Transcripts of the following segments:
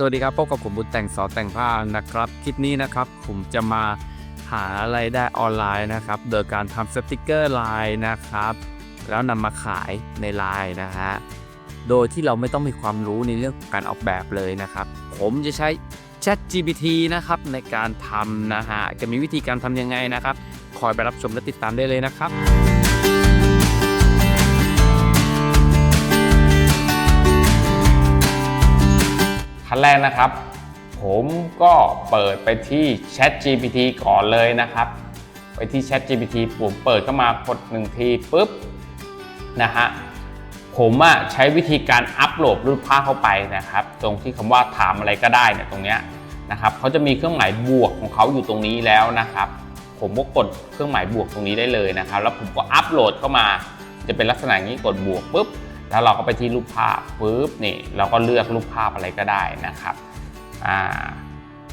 สวัสดีครับพบกับผมบุญแต่งสอนแต่งผ้านะครับคลิปนี้นะครับผมจะมาหาอะไรายได้ออนไลน์นะครับ โดยการทำสติกเกอร์ไลน์นะครับ แล้วนำมาขายในไลน์นะฮะโดยที่เราไม่ต้องมีความรู้ในเรื่องของการออกแบบเลยนะครับ ผมจะใช้ Chat GPT นะครับในการทำนะฮะจะมีวิธีการทำยังไงนะครับ คอยไปรับชมและติดตามได้เลยนะครับ ขั้นแรกนะครับ ผมก็เปิดไปที่ Chat GPT ก่อนเลยนะครับ ไปที่ Chat GPT ผมเปิดเข้ามากดหนึ่งทีปุ๊บนะฮะผมอะใช้วิธีการอัปโหลดรูปภาพเข้าไปนะครับ ตรงที่คำว่าถามอะไรก็ได้เนี่ยตรงเนี้ยนะครับเขาจะมีเครื่องหมายบวกของเขาอยู่ตรงนี้แล้วนะครับ ผมก็กดเครื่องหมายบวกตรงนี้ได้เลยนะครับ แล้วผมก็อัปโหลดเข้ามา จะเป็นลักษณะนี้กดบวกปุ๊บ แล้วเราก็ไปที่รูปภาพปุ๊บนี่เราก็เลือกรูปภาพอะไรก็ได้นะครับอ่า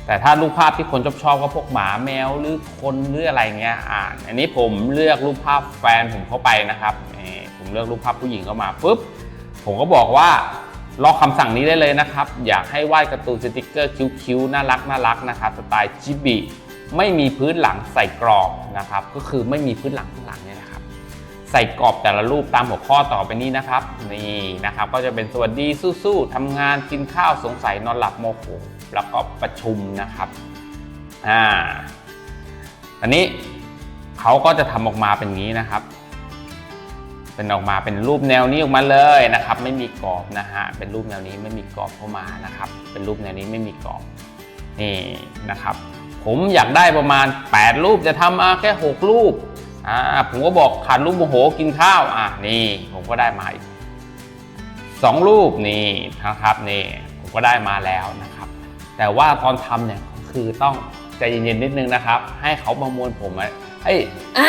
แต่ถ้ารูปภาพที่คนชอบชอบก็พวกหมาแมวหรือคนหรืออะไรเงี้ยอ่าอันนี้ผมเลือกรูปภาพแฟนผมเข้าไปนะครับผมเลือกรูปภาพผู้หญิงเข้ามาปุ๊บผมก็บอกว่าลอกคำสั่งนี้ได้เลยนะครับ อยากให้วาดการ์ตูนสติกเกอร์คิ้วๆน่ารักน่ารักนะครับสไตล์จิบิไม่มีพื้นหลังใส่กรอบนะครับ ก็คือไม่มีพื้นหลังข้างหลังเนี่ย ใส่กรอบแต่ละรูปตามหัวข้อต่อไปนี้นะครับ นี่นะครับ ก็จะเป็นสวัสดีสู้ๆทำงานกินข้าวสงสัยนอนหลับโมโหแล้วก็ประชุมนะครับอ่าอันนี้เขาก็จะทำออกมาเป็นงนี้นะครับ เป็นออกมาเป็นรูปแนวนี้ออกมาเลยนะครับ ไม่มีกรอบนะฮะเป็นรูปแนวนี้ไม่มีกรอบเข้ามานะครับ เป็นรูปแนวนี้ไม่มีกรอบนี่นะครับ ผมอยากได้ประมาณ 8 รูปจะทำมาแค่ 6 รูป อ่าผมก็บอกขาดรูปโมโหกินข้าวอะนี่ผมก็ได้มาอีกสองรูปนี่นะครับนี่ผมก็ได้มาแล้วนะครับ แต่ว่าตอนทำเนี่ยคือต้องใจเย็นๆนิดนึงนะครับ ให้เขาประมวลผมอะเอ้ย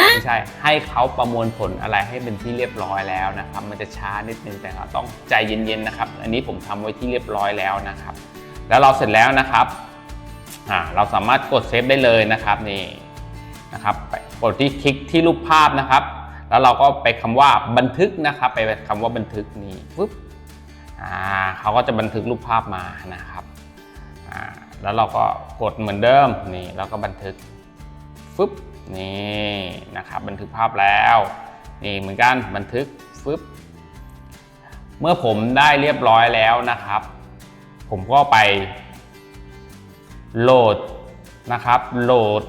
ไม่ใช่ให้เขาประมวลผลอะไรให้เป็นที่เรียบร้อยแล้วนะครับ มันจะช้านิดนึงแต่เราต้องใจเย็นๆนะครับ อันนี้ผมทำไว้ที่เรียบร้อยแล้วนะครับ แล้วเราเสร็จแล้วนะครับอ่าเราสามารถกดเซฟได้เลยนะครับนี่นะครับไป กดที่คลิกที่รูปภาพนะครับ แล้วเราก็ไปคำว่าบันทึกนะครับ ไปคำว่าบันทึกนี่ปุ๊บอ่าเขาก็จะบันทึกรูปภาพมานะครับอ่าแล้วเราก็กดเหมือนเดิมนี่แล้วก็บันทึกฟึบนี่นะครับ บันทึกภาพแล้วนี่เหมือนกันบันทึกฟึบเมื่อผมได้เรียบร้อยแล้วนะครับ ผมก็ไปโหลดนะครับโหลด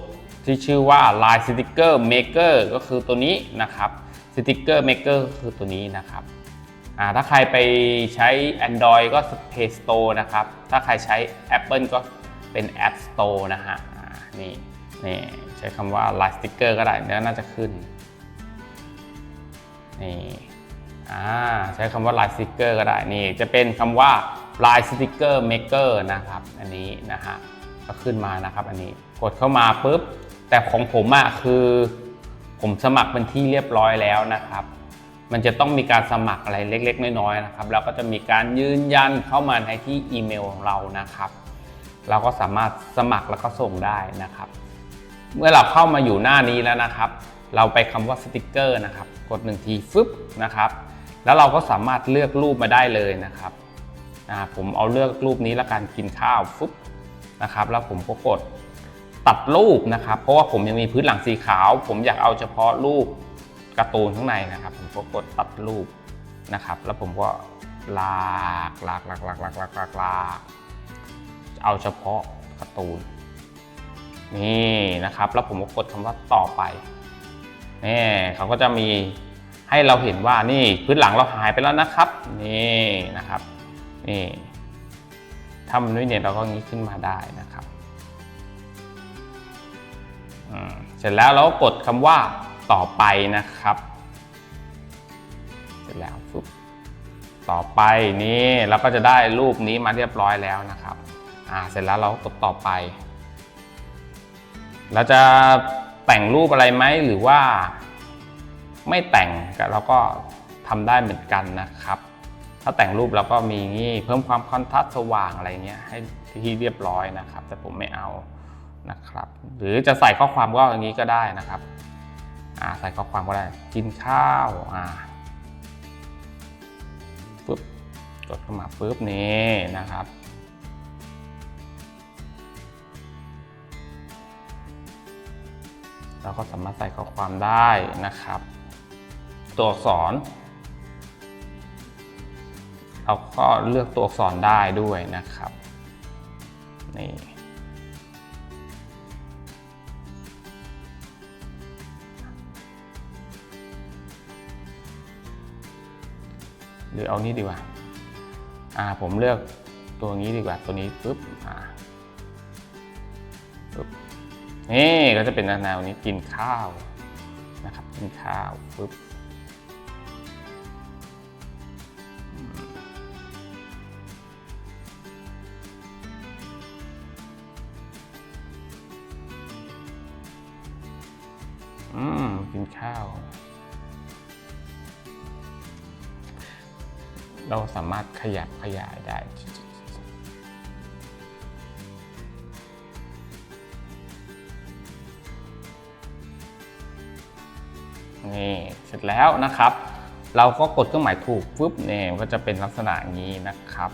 ที่ชื่อว่า Line Sticker Maker ก็คือตัวนี้นะครับ Sticker Maker ก็คือตัวนี้นะครับถ้าใครไปใช้ Android ก็ Play Store นะครับ ถ้าใครใช้ Apple ก็เป็น App Store นะฮะนี่นี่ใช้คำว่า Line Sticker ก็ได้เดี๋ยน่าจะขึ้นนี่อ่าใช้คำว่า Line Sticker ก็ได้นี่จะเป็นคำว่า Line Sticker Maker นะครับ อันนี้นะฮะก็ขึ้นมานะครับอันนี้กดเข้ามาปุ๊บ แต่ของผมอะคือ ผมสมัครเป็นที่เรียบร้อยแล้วนะครับ มันจะต้องมีการสมัครอะไรเล็ก ๆ น้อยๆนะครับแล้วก็จะมีการยืนยันเข้ามาในที่อีเมลของเรานะครับ เราก็สามารถสมัครแล้วก็ส่งได้นะครับ เมื่อเราเข้ามาอยู่หน้านี้แล้วนะครับ เราไปคำว่าสติกเกอร์นะครับ กดหนึ่งทีฟึบนะครับแล้วเราก็สามารถเลือกรูปมาได้เลยนะครับผมเอาเลือกรูปนี้แล้วกันกินข้าวฟึบนะครับ แล้วผมก็กด ตัดรูปนะครับ เพราะว่าผมยังมีพื้นหลังสีขาว ผมอยากเอาเฉพาะรูปการ์ตูนข้างในนะครับ ผมก็กดตัดรูปนะครับ แล้วผมก็ลากลากลากลากลากลากลากลากเอาเฉพาะการ์ตูนนี่นะครับ แล้วผมก็กดคำว่าต่อไปนี่เขาก็จะมีให้เราเห็นว่านี่พื้นหลังเราหายไปแล้วนะครับนี่นะครับนี่ถ้ามันไม่เนียนเราก็งี้ขึ้นมาได้นะครับ เสร็จแล้วเราก็กดคำว่าต่อไปนะครับ เสร็จแล้วปุ๊บต่อไปนี่เราก็จะได้รูปนี้มาเรียบร้อยแล้วนะครับอ่าเสร็จแล้วเรากดต่อไป เราจะแต่งรูปอะไรไหมหรือว่าไม่แต่งเราก็ทำได้เหมือนกันนะครับ ถ้าแต่งรูปเราก็มีนี่เพิ่มความคอนทราสต์สว่างอะไรเงี้ยให้ที่เรียบร้อยนะครับ แต่ผมไม่เอา นะครับหรือจะใส่ข้อความก็อย่างนี้ก็ได้นะครับใส่ข้อความก็ได้กินข้าวอ่าปึ๊บกดเข้ามาปึ๊บนี่นะครับเราก็สามารถใส่ข้อความได้นะครับ ตัวอักษร เราก็เลือกตัวอักษรได้ด้วยนะครับนี่ รือเอานี้ดีกว่า อ่า ผมเลือกตัวนี้ดีกว่า ตัวนี้ปุ๊บ อ่าปุ๊บ นี่ก็จะเป็นแนวนี้กินข้าวนะครับ กินข้าวปุ๊บอืมกินข้าว เราสามารถขยับขยายได้นี่เสร็จแล้วนะครับ เราก็กดเครื่องหมายถูกปุ๊บเนี่ยก็จะเป็นลักษณะนี้นะครับ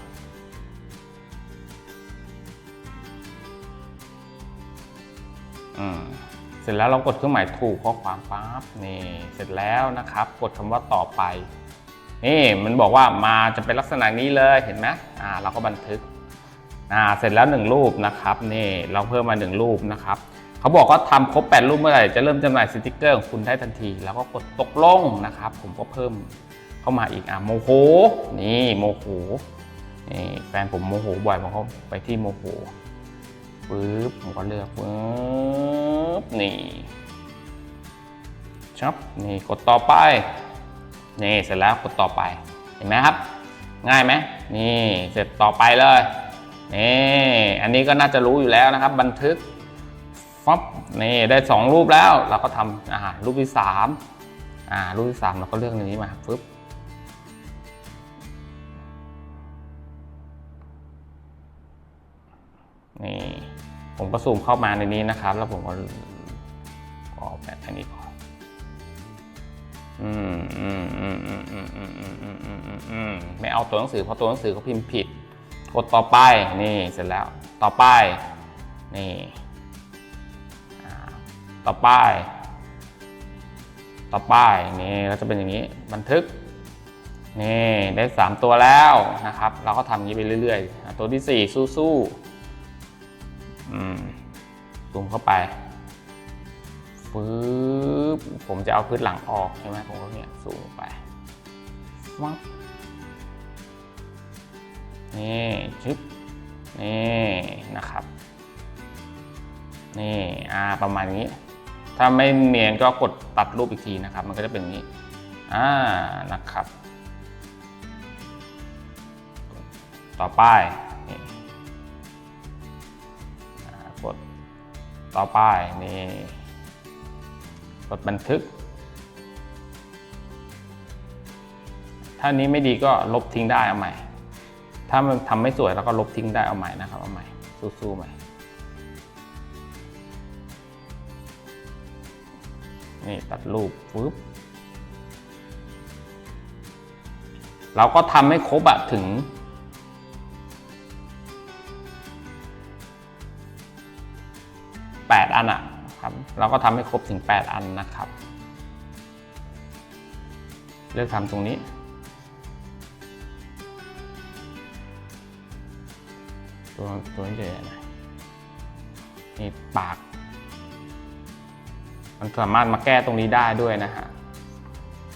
อืมเสร็จแล้วเรากดเครื่องหมายถูกข้อความปั๊บนี่เสร็จแล้วนะครับ กดคำว่าต่อไป นี่มันบอกว่ามาจะเป็นลักษณะนี้เลยเห็นไหมอ่าเราก็บันทึกอ่าเสร็จแล้วหนึ่งรูปนะครับนี่เราเพิ่มมาหนึ่งรูปนะครับเขาบอกว่าทำครบ 8 รูปเมื่อไหร่จะเริ่มจำหน่ายสติกเกอร์ของคุณได้ทันที แล้วก็กดตกลงนะครับ ผมก็เพิ่มเข้ามาอีกอะโมโหนี่โมโหนี่แฟนผมโมโหบ่อยผมก็ไปที่โมโหปึ๊บผมก็เลือกปึ๊บนี่ชับนี่กดต่อไป นี่เสร็จแล้วกดต่อไป เห็นไหมครับ ง่ายไหมนี่เสร็จต่อไปเลยนี่อันนี้ก็น่าจะรู้อยู่แล้วนะครับ บันทึกฟับนี่ได้ 2 รูปแล้ว เราก็ทำอ่ารูปที่3อ่ารูปที่3เราก็เลือกในนี้มาปึ๊บนี่ผมก็ซูมเข้ามาในนี้นะครับ แล้วผมก็ออกแบบอันนี้ก่อ ไม่เอาตัวหนังสือเพราะตัวหนังสือเขาพิมพ์ผิด กดต่อไปนี่เสร็จแล้วต่อไปนี่อ่าต่อไป ต่อไปนี่ก็จะเป็นอย่างนี้บันทึกนี่ได้ 3 ตัวแล้วนะครับ เราก็ทำอย่างนี้ไปเรื่อยๆ ตัวที่ 4 สู้ๆอืมซูมเข้าไป ปึ๊บผมจะเอาพื้นหลังออกใช่ไหมผมก็เนี่ยสูงไปฟับนี่ชึบนี่นะครับนี่อ่าประมาณนี้ ถ้าไม่เนียนก็กดตัดรูปอีกทีนะครับ มันก็จะเป็นอย่างนี้อ่านะครับ ต่อไปกดต่อไปนี่ ดบันทึก ถ้านี้ไม่ดีก็ลบทิ้งได้เอาใหม่ ถ้ามันทำไม่สวยเราก็ลบทิ้งได้เอาใหม่นะครับเอาใหม่สู้ๆใหม่ นี่ตัดรูปปึ๊บเราก็ทำให้ครบอะถึง8อันอะ ครับ เราก็ทำให้ครบถึง 8 อันนะครับ เลือกทำตรงนี้ ตัวตัวนี้เลยนะนี่ปาก มันสามารถมาแก้ตรงนี้ได้ด้วยนะฮะ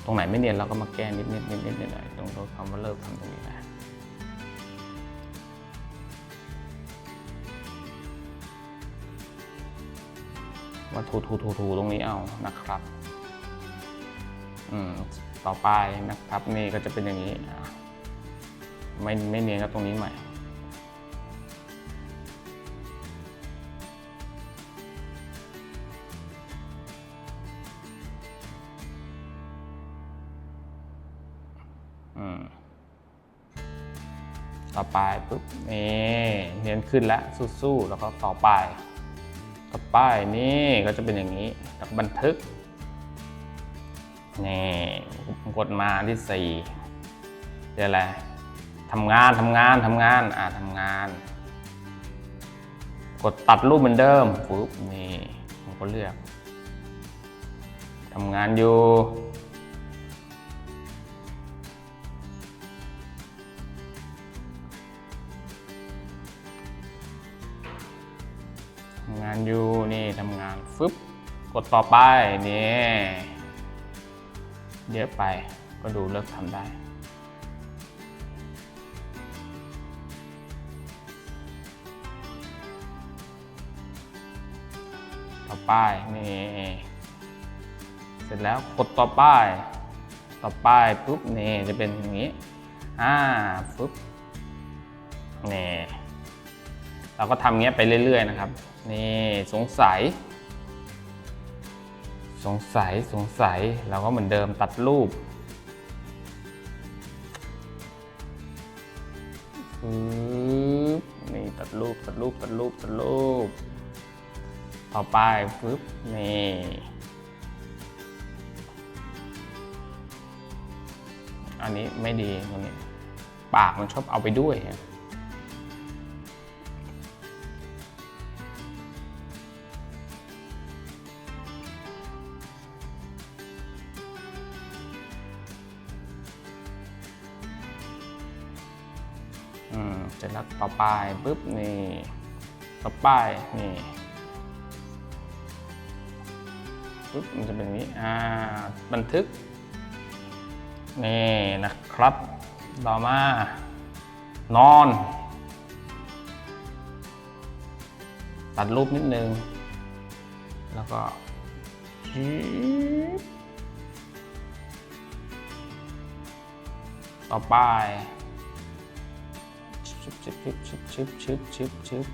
ตรงไหนไม่เนียนเราก็มาแก้นิดนิดนิดนิดหน่อยตรงตรงคำว่าเลิกทำตรงนี้นะ มาถูถูถูถูตรงนี้เอานะครับอืมต่อไปนะครับนี่ก็จะเป็นอย่างนี้ไม่ไม่เนียนกับตรงนี้ใหม่อืมต่อไปปุ๊บนี่เนียนขึ้นแล้วสู้ๆแล้วก็ต่อไป ต่อไปนี่ก็จะเป็นอย่างนี้แล้วก็บันทึก นี่กดมาที่สี่เรียกอะไรทำงานทำงานทำงานอ่าทำงาน กดตัดรูปเหมือนเดิมปุ๊บนี่ผมก็เลือกทำงานอยู่ำงานอยู่ นี่ทำงานฟึบกดต่อไป นี่เยอะไปก็ดูเลิกทำได้ต่อไปนี่เสร็จแล้วกดต่อไป ต่อไปปุ๊บนี่จะเป็นอย่างนี้อ่าปุ๊บนี่ เราก็ทำเงี้ยไปเรื่อย ๆ นะครับ นี่สงสัย สงสัยสงสัยเราก็เหมือนเดิมตัดรูปปึ๊บนี่ตัดรูปตัดรูปตัดรูปตัดรูป ต่อไปปึ๊บนี่อันนี้ไม่ดีตรงนี้ ปากมันชอบเอาไปด้วย เสร็จแล้วต่อไปปึ๊บนี่ต่อไปนี่ปุ๊บมันจะเป็นอย่างนี้อ่าบันทึกนี่นะครับ ต่อมานอน ตัดรูปนิดนึง แล้วก็ต่อไป ชิบชิบชิบชิบชิบชิบชิบ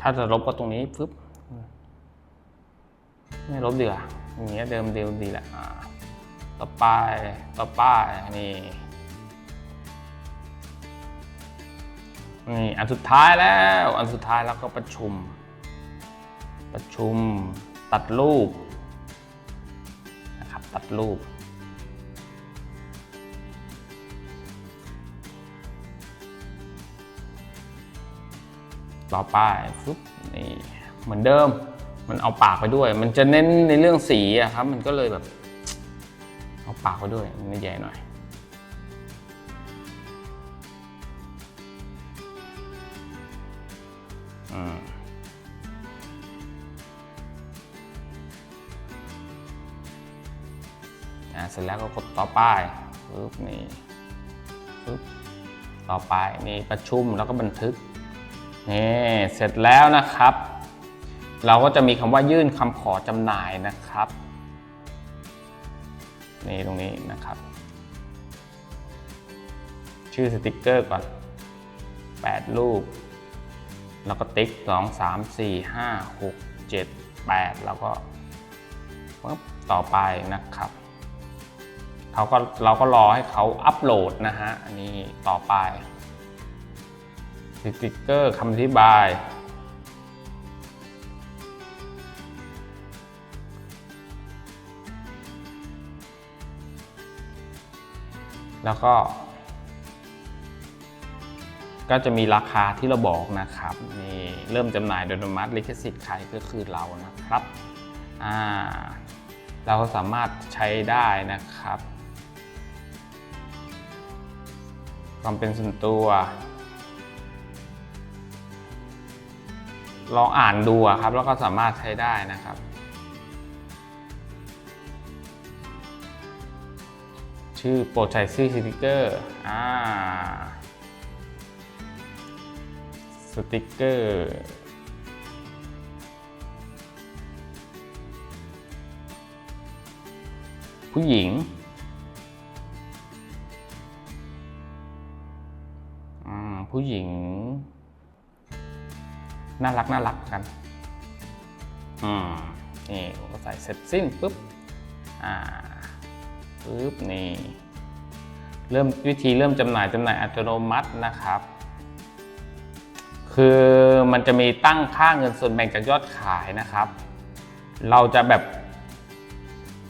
ถ้าจะลบก็ตรงนี้ปึ๊บไม่ลบเดืออย่างเงี้ยเดิมเดิมดีแหละต่อไปต่อไปนี่นี่อันสุดท้ายแล้ว อันสุดท้ายแล้วก็ประชุม ประชุมตัดรูปนะครับตัดรูป ต่อไปฟึบนี่เหมือนเดิม มันเอาปากไปด้วย มันจะเน้นในเรื่องสีอะครับ มันก็เลยแบบ เอาปากไปด้วย มันใหญ่หน่อยอืมอ่าเสร็จแล้วก็กดต่อไปปึ๊บนี่ปึ๊บต่อไปนี่ประชุมแล้วก็บันทึก นี่เสร็จแล้วนะครับ เราก็จะมีคำว่ายื่นคำขอจำหน่ายนะครับ นี่ตรงนี้นะครับ ชื่อสติกเกอร์ก่อน 8 รูป แล้วก็ติ๊ก 2 3 4 5 6 7 8 แล้วก็ปึ๊บต่อไปนะครับเขาก็เราก็รอให้เขาอัปโหลดนะฮะ อันนี้ต่อไป สติกเกอร์คำอธิบาย แล้วก็ ก็จะมีราคาที่เราบอกนะครับนี่เริ่มจำหน่ายโดยอัตโนมัติลิขสิทธิ์ใครก็คือเรานะครับอ่าเราสามารถใช้ได้นะครับความเป็นส่วนตัว ลองอ่านดูครับ แล้วก็สามารถใช้ได้นะครับ ชื่อโปรดใช้ชื่อสติกเกอร์อ่าสติกเกอร์ผู้หญิงอืมผู้หญิง น่ารักน่ารักกันอืมนี่ผมก็ใส่เสร็จสิ้นปุ๊บอ่าปุ๊บนี่เริ่มวิธีเริ่มจำหน่ายจำหน่ายอัตโนมัตินะครับ คือมันจะมีตั้งค่าเงินส่วนแบ่งจากยอดขายนะครับ เราจะแบบ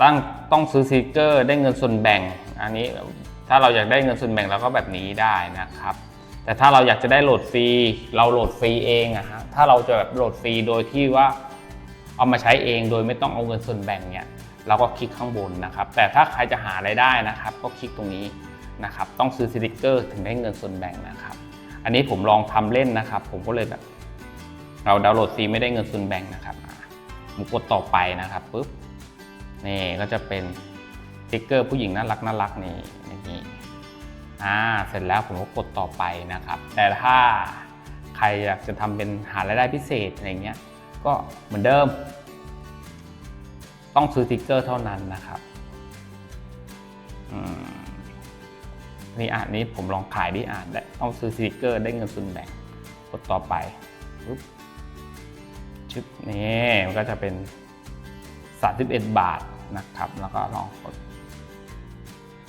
ตั้งต้องซื้อสติกเกอร์ได้เงินส่วนแบ่ง อันนี้ถ้าเราอยากได้เงินส่วนแบ่งเราก็แบบนี้ได้นะครับ แต่ถ้าเราอยากจะได้โหลดฟรีเราโหลดฟรีเองอะฮะ ถ้าเราจะแบบโหลดฟรีโดยที่ว่าเอามาใช้เองโดยไม่ต้องเอาเงินส่วนแบ่งเนี่ยเราก็คลิกข้างบนนะครับ แต่ถ้าใครจะหารายได้นะครับ ก็คลิกตรงนี้นะครับ ต้องซื้อสติกเกอร์ถึงได้เงินส่วนแบ่งนะครับ อันนี้ผมลองทำเล่นนะครับ ผมก็เลยแบบเราดาวน์โหลดฟรีไม่ได้เงินส่วนแบ่งนะครับผมกดต่อไปนะครับปุ๊บนี่ก็จะเป็นสติกเกอร์ผู้หญิงน่ารักน่ารักนี่อย่างนี้อ่าเสร็จแล้วผมก็กดต่อไปนะครับ แต่ถ้า รอยากจะทำเป็นหารายได้พิเศษอะไรเงี้ยก็เหมือนเดิม ต้องซื้อสติ๊กเกอร์เท่านั้นนะครับนี่อ่านนี้ผมลองขายดิอ่านได้ต้องซื้อสติ๊กเกอร์ได้เงินส่วนแบ่งกดต่อไปปุ๊บชึบนี่มันก็จะเป็น 31 บาทนะครับ แล้วก็ลองกด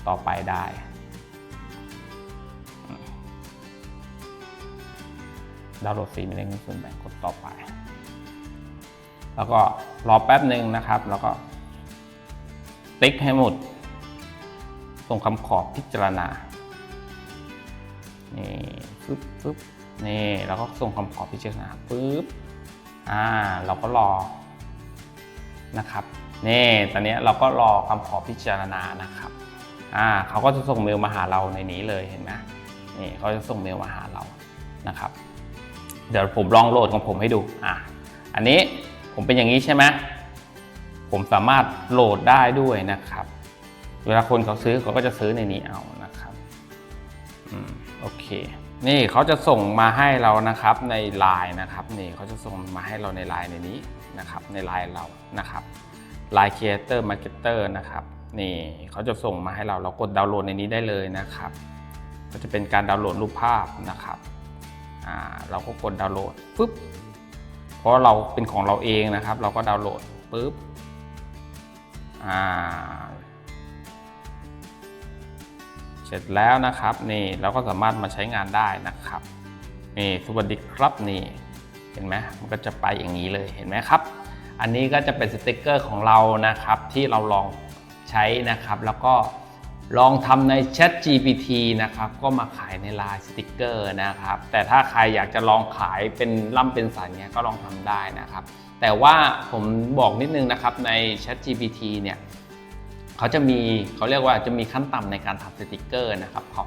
ต่อไปได้ ดาวน์โหลดฟรีไม่ได้เงินส่วนแบ่งกดต่อไป แล้วก็รอแป๊บหนึ่งนะครับ แล้วก็ ติ๊กให้หมด ส่งคำขอพิจารณา นี่ฟึบฟึบนี่แล้วก็ส่งคำขอพิจารณาปึ๊บ อ่า เราก็รอ นะครับ นี่ ตอนนี้เราก็รอคำขอพิจารณานะครับ อ่า เขาก็จะส่งเมลมาหาเราในนี้เลย เห็นไหมนี่เขาจะส่งเมลมาหาเรา นะครับ เดี๋ยวผมลองโหลดของผมให้ดูอะอันนี้ผมเป็นอย่างนี้ใช่ไหมผมสามารถโหลดได้ด้วยนะครับ เวลาคนเขาซื้อเขาก็จะซื้อในนี้เอานะครับอืมโอเค นี่เขาจะส่งมาให้เรานะครับในไลน์นะครับนี่เขาจะส่งมาให้เราในไลน์ในนี้นะครับ ในไลน์เรานะครับไลน์ Creator Marketer นะครับนี่เขาจะส่งมาให้เราเรากดดาวน์โหลดในนี้ได้เลยนะครับ ก็จะเป็นการดาวน์โหลดรูปภาพนะครับ เราก็กดดาวน์โหลดปุ๊บเพราะเราเป็นของเราเองนะครับ เราก็ดาวน์โหลดปุ๊บเสร็จแล้วนะครับนี่เราก็สามารถมาใช้งานได้นะครับนี่สวัสดีครับนี่เห็นไหมมันก็จะไปอย่างนี้เลยเห็นไหมครับ อันนี้ก็จะเป็นสติกเกอร์ของเรานะครับที่เราลองใช้นะครับแล้วก็ ลองทำใน Chat GPT นะครับ ก็มาขายในลน์สติกเกอร์นะครับ แต่ถ้าใครอยากจะลองขายเป็นล่ำเป็นสันเนี้ยก็ลองทำได้นะครับ แต่ว่าผมบอกนิดนึงนะครับใน Chat GPT เนี่ยเขาจะมีเขาเรียกว่าจะมีขั้นต่ำในการทำสติกเกอร์นะครับเขา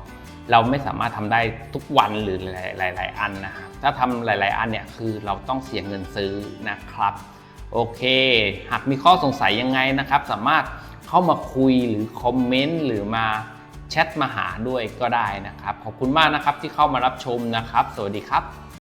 เราไม่สามารถทำได้ทุกวันหรือหลาย ๆ อันนะครับถ้าทำหลาย ๆ อันเนี่ยคือเราต้องเสียเงินซื้อนะครับ โอเค หากมีข้อสงสัยยังไงนะครับ สามารถ เข้ามาคุยหรือคอมเมนต์หรือมาแชทมาหาด้วยก็ได้นะครับ ขอบคุณมากนะครับที่เข้ามารับชมนะครับ สวัสดีครับ